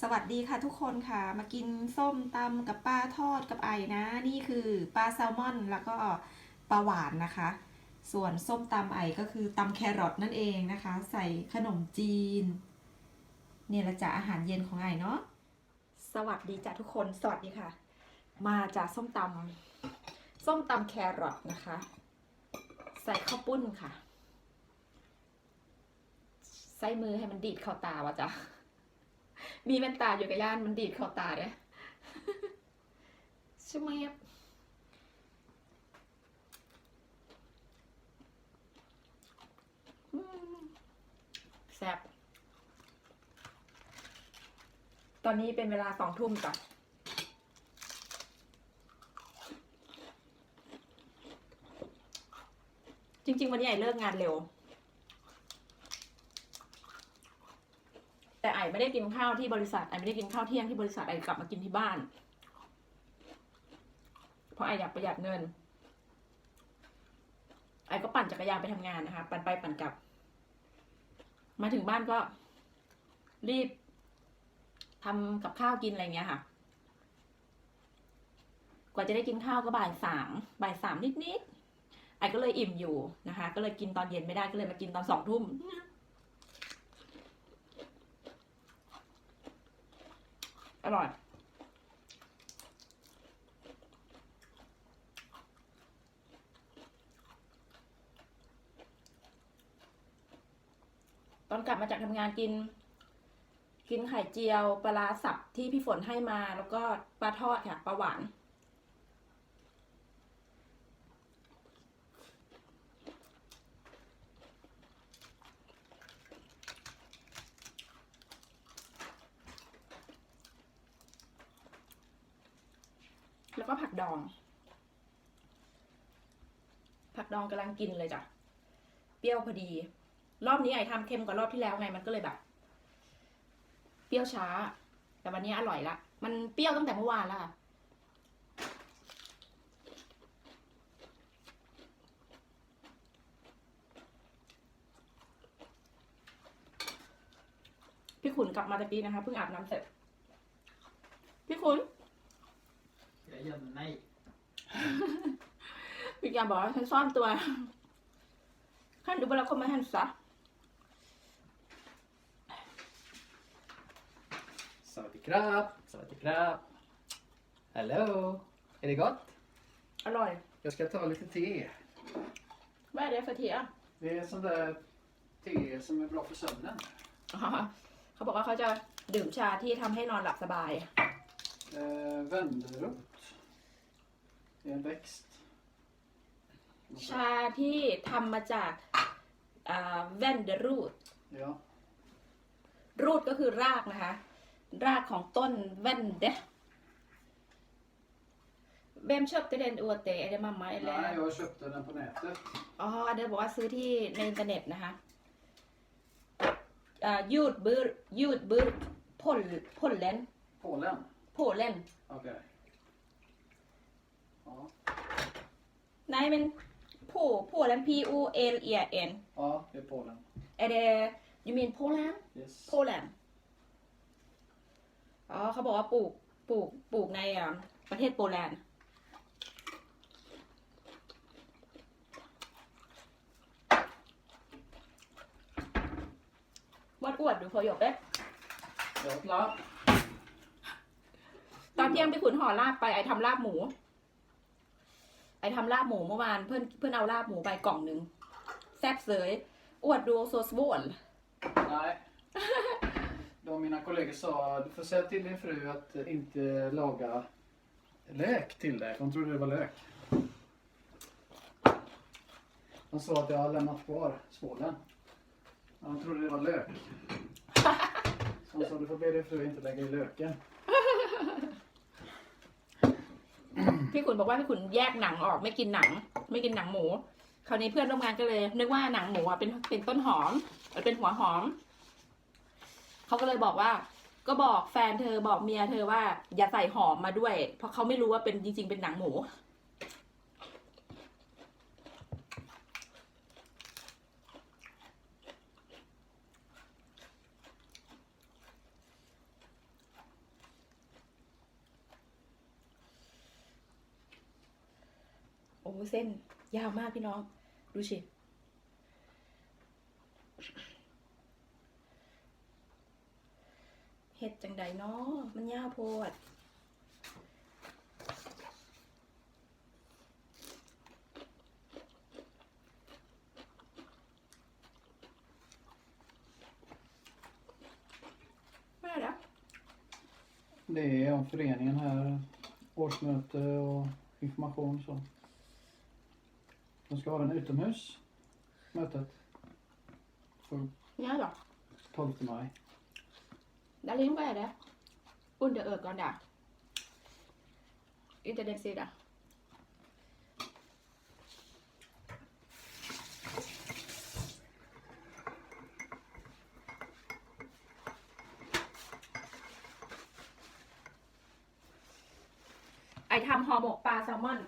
สวัสดีค่ะทุกคนค่ะ มากินส้มตำกับปลาทอดกับไอนะ นี่คือปลาแซลมอนแล้วก็ปลาหวานนะคะ ส่วนส้มตำไอก็คือตำแครอทนั่นเองนะคะ ใส่ขนมจีน เนี่ยละจ้ะอาหารเย็นของไอเนาะสวัสดีจ้ะทุกคนสวัสดีค่ะ มาจากส้มตำส้มตำแครอทนะคะ ใส่ข้าวปุ้นค่ะ ใส่มือให้มันดีดเข้าตาวะจ้ะ มีแว่นตาอยู่กับย่านมันดีดเข้าตาเนี่ยใช่ไหมครับอืมแซ่บตอนนี้เป็นเวลาสองทุ่มจ้ะจริง ๆ วันนี้ไอเลิกงานเร็ว แต่ไอไม่ได้กินข้าวที่บริษัทไอไม่ได้กินข้าวเที่ยงที่บริษัทไอกลับมากินที่บ้าน เพราะไออยากประหยัดเงิน ไอก็ปั่นจักรยานไปทำงานนะคะ ปั่นไปปั่นกลับ มาถึงบ้านก็รีบทำกับข้าวกินอะไรเงี้ยค่ะ กว่าจะได้กินข้าวก็บ่ายสาม บ่ายสามนิดๆ ไอก็เลยอิ่มอยู่นะคะ ก็เลยกินตอนเย็นไม่ได้ ก็เลยมากินตอนสองทุ่ม อร่อย ตอนกลับมาจากทำงานกิน กินไข่เจียวปลาร้าสับที่พี่ฝนให้มาแล้วก็ปลาทอดค่ะปลาหวาน แล้วก็ผักดอง ผักดองกำลังกินเลยจ้ะ เปรี้ยวพอดี รอบนี้ไอทำเค็มกว่ารอบที่แล้วไงมันก็เลยแบบ เปรี้ยวช้า แต่วันนี้อร่อยละ มันเปรี้ยวตั้งแต่เมื่อวานแล้วค่ะพี่ขุนกลับมาตะกี้นะคะเพิ่งอาบน้ำเสร็จ พี่ขุน Jag gömmer mig. พี่แกบอกว่าฉันซ่อนตัวขั้นดูบลาคมมาหันซะ Sawadee krab, sawadee krab. Hello, är det gott? อร่อย Jag ska ta lite te. แม่เดฟเทีย Det är sånt där te som är bra för sömnen. เขาบอกว่าเขาจะดื่มชาที่ทำให้นอนหลับสบาย Eh, Vänderot. Det är en växt. ชาที่ทำมาจากแวนเดรูด Ja, รูดก็คือรากนะคะ รากของต้นแวนเดเบมชอบเตเดนอวเตเอเดมาไมแล้ว nej, jag köpte den på nätet. อ๋อเดนบอกว่าซื้อที่ในอินเทอร์เน็ตนะคะอ่ายูดบืร์ยูดบืร์พลพลเลน Polen. โพเลน Okej. Ja. นายเป็นผู้ผู้แล้ว P U L E N ja, det är Polen. är det you mean Poland Yes. Poland อ๋อเขาบอกว่าปลูก ปลูก ปลูกในอ่าประเทศโปแลนด์ วัดอวดดูพอหยกเด้ Jag åt lapp. ตอนเที่ยงพี่ขุนห่อลาบไปไอทำลาบหมู ไอทำลาบหมูเมื่อวานเพื่อนเพื่อนเอาลาบหมูไปกล่องหนึ่งแซ่บเสยอวดดูโซสบวน Nej. De mina kollegor sa, du får säga till din fru att inte laga lök till dig, för hon trodde det var lök. De sa att jag har lämnat kvar svålen. Men de trodde det var lök. Så de sa, du får be din fru inte lägga i löken. พี่ขุนบอกว่าพี่ขุนแยกหนังออกไม่กินหนัง ไม่กินหนังหมู คราวนี้เพื่อนร่วมงานก็เลย นึกว่าหนังหมูอะเป็นเป็นต้นหอมเป็นหัวหอมเขาก็เลยบอกว่า ก็บอกแฟนเธอบอกเมียเธอว่าอย่าใส่หอมมาด้วย เพราะเขาไม่รู้ว่าเป็นจริง ๆ เป็นหนังหมู ของเส้นยาวมากพี่น้อง ดูสิเห็ดจังใดเนาะมันยาวโพด Vad är det? Det är om föreningen här, årsmöte och information så. De ska ha den utomhus, mötet. För Ja då. 12 maj. Darling, vad är det? Under ögonen där. Inte den sidan. ไอทำห่อหมกปลาแซลมอน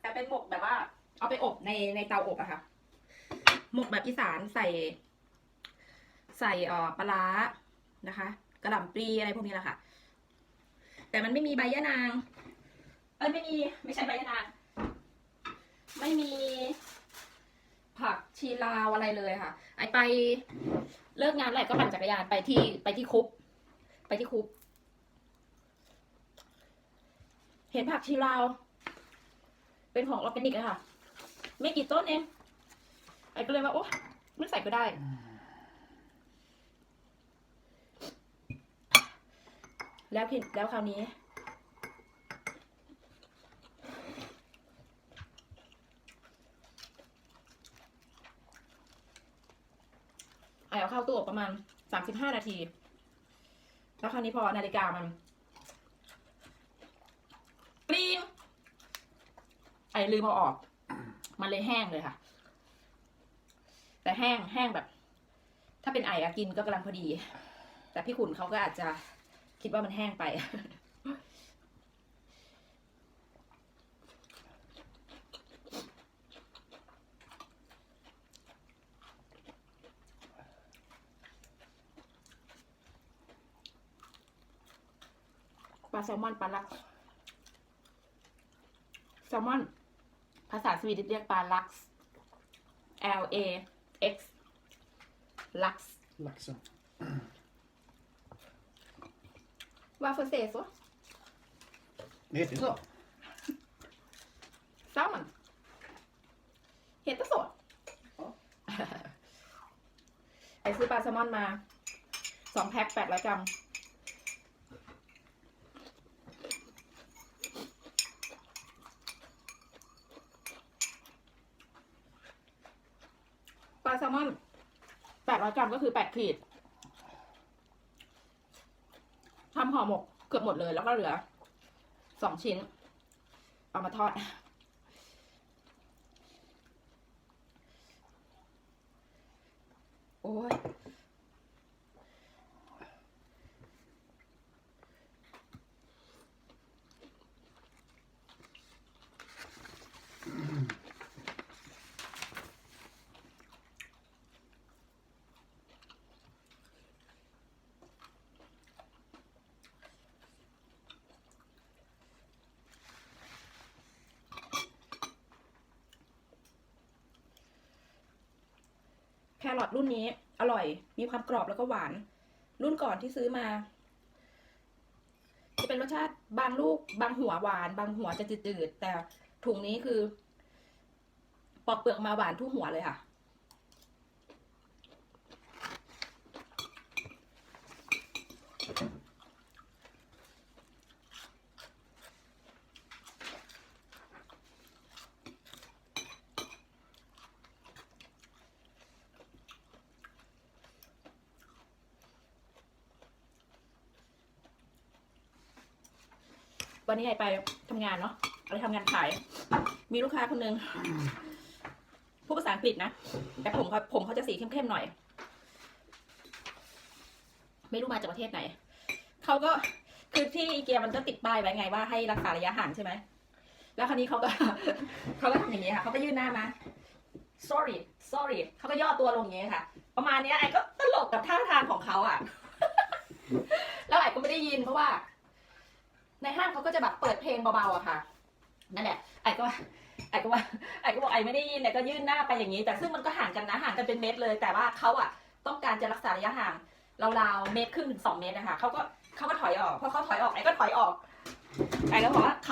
แต่เป็นหมกแบบว่า เอาไปอบ ในในเตาอบอะค่ะ หมกแบบอีสานใส่ ใส่เอ่อปลานะคะ กระหล่ำปลีอะไรพวกนี้แหละค่ะ แต่มันไม่มีใบยะนาง เอ้ยไม่มีไม่ใช่ใบยะนาง ไม่มีผักชีลาวอะไรเลยค่ะ ไอไปเลิกงานแหละก็ปั่นจักรยานไปที่ไปที่คุปไปที่คุปเห็นผักชีลาว เป็นของออร์แกนิกอะค่ะ ไม่กี่ต้นเองไอ้ก็เลยว่าโอ้ไม่ใส่ก็ได้ แล้วผิดแล้วคราวนี้ ไอเอาเข้าตู้อบประมาณสามสิบห้านาที แล้วคราวนี้พอนาฬิกามันปริงไอลืมเอาออก มันเลยแห้งเลยค่ะ แต่แห้งแห้งแบบ ถ้าเป็นไออะกินก็กำลังพอดี แต่พี่ขุนเขาก็อาจจะคิดว่ามันแห้งไป ปลาแซลมอนปลาลักแซลมอน ภาษาสวีดิชเรียกปลาลักซ์ L A X ลักซ์ Laxen. Varför säger så? Det heter ju så. Salmon. Heter så? Ja. ไอซื้อปลาแซลมอนมาสองแพ็คแปดร้อยกรัม ลาแซลมอนแปดร้อยกรัมก็คือแปดขีดทำห่อหมกเกือบหมดเลยแล้วก็เหลือสองชิ้น เอามาทอด โอ้ย รอทรุ่นนี้ อร่อย มีความกรอบแล้วก็หวาน รุ่นก่อนที่ซื้อมา จะเป็นรสชาติบางลูก บางหัวหวาน บางหัวจะจืดๆแต่ถุงนี้คือ ปอกเปลือกมาหวานทุกหัวเลยค่ะ วันนี้ไอไปทำงานเนาะไปทำงานขาย มีลูกค้าคนนึงพูดภาษาอังกฤษนะ แต่ผมเขาผมเขาจะสีเข้มๆหน่อย ไม่รู้มาจากประเทศไหน เขาก็คือที่อีเกียมันก็ติดป้ายไว้ไงว่าให้รักษาระยะห่างใช่ไหม แล้วคราวนี้เขาก็เขาก็ทำอย่างนี้ค่ะ เขาก็ยื่นหน้ามา sorry sorry เขาก็ย่อตัวลงอย่างนี้ค่ะ ประมาณนี้ไอ้ก็ตลกกับท่าทางของเขาอะ แล้วไอ้ก็ไม่ได้ยินเพราะว่า ในห้างเขาก็จะแบบเปิดเพลงเบาๆอะค่ะ นั่นแหละไอ้ก็ว่าไอ้ก็ว่าไอ้ก็บอกไอ้ไม่ได้ยินแต่ก็ยื่นหน้าไปอย่างนี้ แต่ซึ่งมันก็ห่างกันนะห่างกันเป็นเมตรเลย แต่ว่าเขาอะต้องการจะรักษาระยะห่างราวๆเมตรครึ่งถึงสองเมตรนะคะเขาก็เขาก็ถอยออกพอเขาถอยออกไอ้ก็ถอยออกไอ้ก็บอกว่าข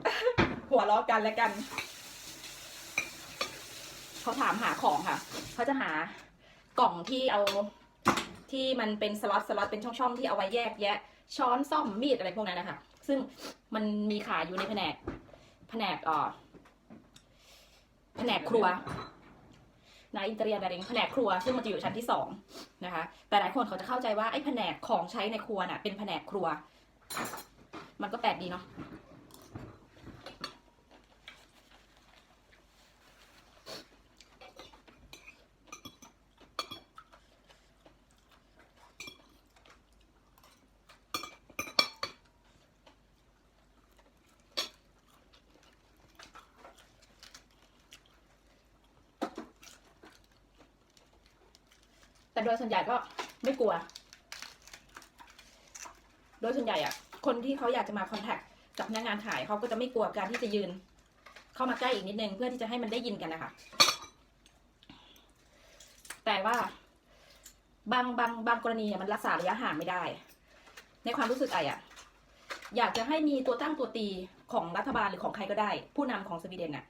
ำหัวเราะกันแล้วกันเขาถามหาของค่ะเขาจะหากล่องที่เอาที่มันเป็นสล็อตสล็อตเป็นช่องๆที่เอาไว้แยกแยะ ช้อนซ่อมมีดอะไรพวกนั้นนะคะ ซึ่งมันมีขายอยู่ในแผนก แผนกอ่อแผนกครัวนาอินเตอร์เนียนอะไรแผนกครัว ซึ่งมันจะอยู่ชั้นที่สองนะคะ แต่หลายคนเขาจะเข้าใจว่าไอ้แผนกของใช้ในครัวน่ะ เป็นแผนกครัว มันก็แปลกดีเนาะ แต่โดยส่วนใหญ่ก็ไม่กลัว โดยส่วนใหญ่อะคนที่เขาอยากจะมาคอนแทคกับพนักงานขายเขาก็จะไม่กลัวการที่จะยืน เข้ามาใกล้อีกนิดนึงเพื่อที่จะให้มันได้ยินกันนะคะ แต่ว่า บางบางบางกรณีมันรักษาระยะห่างไม่ได้ ในความรู้สึกไออะอยากจะให้มีตัวตั้งตัวตีของรัฐบาลหรือของใครก็ได้ ผู้นำของสวีเดนน่ะ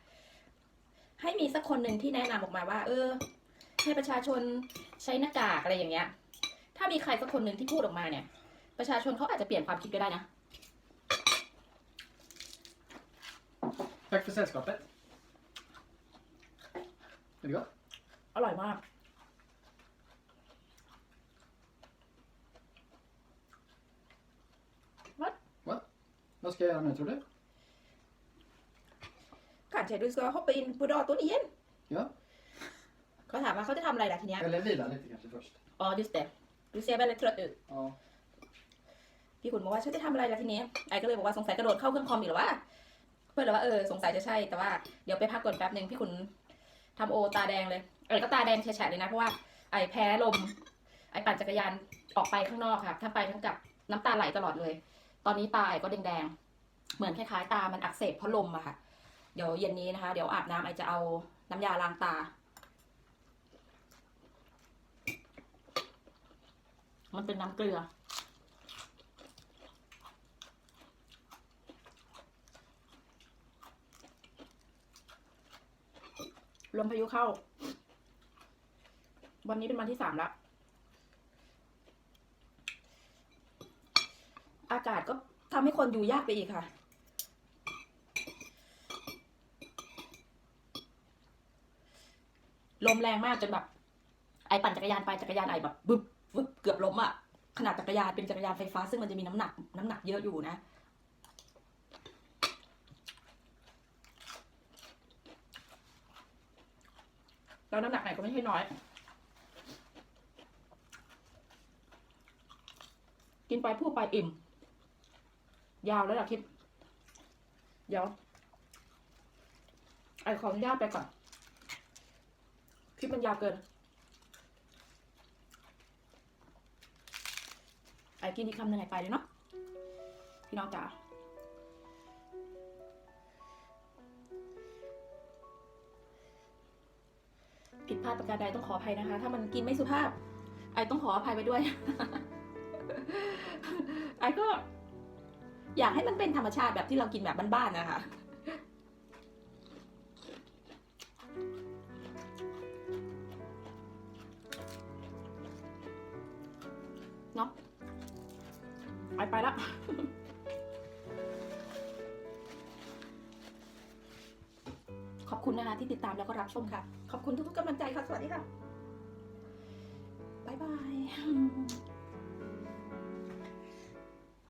ให้มีสักคนหนึ่งที่แนะนำออกมาว่า เออ ให้ประชาชนใช้หน้ากากอะไรอย่างเงี้ย ถ้ามีใครสักคนหนึ่งที่พูดออกมาเนี่ย ประชาชนเขาอาจจะเปลี่ยนความคิดก็ได้นะ Tack för sällskapet. Är det gott? อร่อยมาก Vad ska jag göra nu tror du? การใช้ดูสกอร์เขาปีนปูดอตัวนี้เย็น Ja. เขาถามว่าเขาจะทำอะไรล่ะทีเนี้ย Eller vila lite kanske först. อ๋อดิสเตดูเซียเป็นเลยทรดอึ Ja. พี่ขุนบอกว่าฉันจะทำอะไรล่ะทีนี้ไอ้ก็เลยบอกว่าสงสัยกระโดดเข้าเครื่องคอมอีกหรือว่าเพื่อนเลยว่าเออสงสัยจะใช่แต่ว่าเดี๋ยวไปพักก่อนแป๊บหนึ่งพี่ขุนทำโอตาแดงเลยไอ้ก็ตาแดงแฉะๆเลยนะเพราะว่าไอ้แพ้ลม ไอ้ปั่นจักรยานออกไปข้างนอกค่ะถ้าไปทั้งกลับน้ำตาไหลตลอดเลย ตอนนี้ตาไอ้ก็แดงๆเหมือนคล้ายๆตามันอักเสบเพราะลมอะค่ะ เดี๋ยวเย็นนี้นะคะ เดี๋ยวอาบน้ำไอ้จะเอาน้ำยาล้างตา มันเป็นน้ำเกลือ ลมพายุเข้า วันนี้เป็นวันที่สามแล้ว อากาศก็ทำให้คนอยู่ยากไปอีกค่ะลมแรงมากจนแบบ ไอปั่นจักรยานไปจักรยานไอแบบบึ๊บ บึบเกือบล้มอะขนาดจักรยานเป็นจักรยานไฟฟ้า ซึ่งมันจะมีน้ำหนัก น้ำหนักเยอะอยู่นะ แล้วน้ำหนักไหนก็ไม่ใช่น้อย กินไปพูดไปอิ่ม ยาวแล้วล่ะคลิปเดี๋ยวไอขออนุญาตไปก่อน คลิปมันยาวเกิน ไอ้กินอีกคำหนึ่งไอไปเลยเนาะพี่น้องจ๋าผิดพลาดประการใดต้องขออภัยนะคะ ถ้ามันกินไม่สุภาพ ไอต้องขออภัยไปด้วย ไอก็ อยากให้มันเป็นธรรมชาติแบบที่เรากินแบบบ้านๆนะคะเนาะ ไปไปละขอบคุณนะคะที่ติดตามแล้วก็รับชมค่ะ ขอบคุณทุกๆกำลังใจค่ะ สวัสดีค่ะ บ๊ายบาย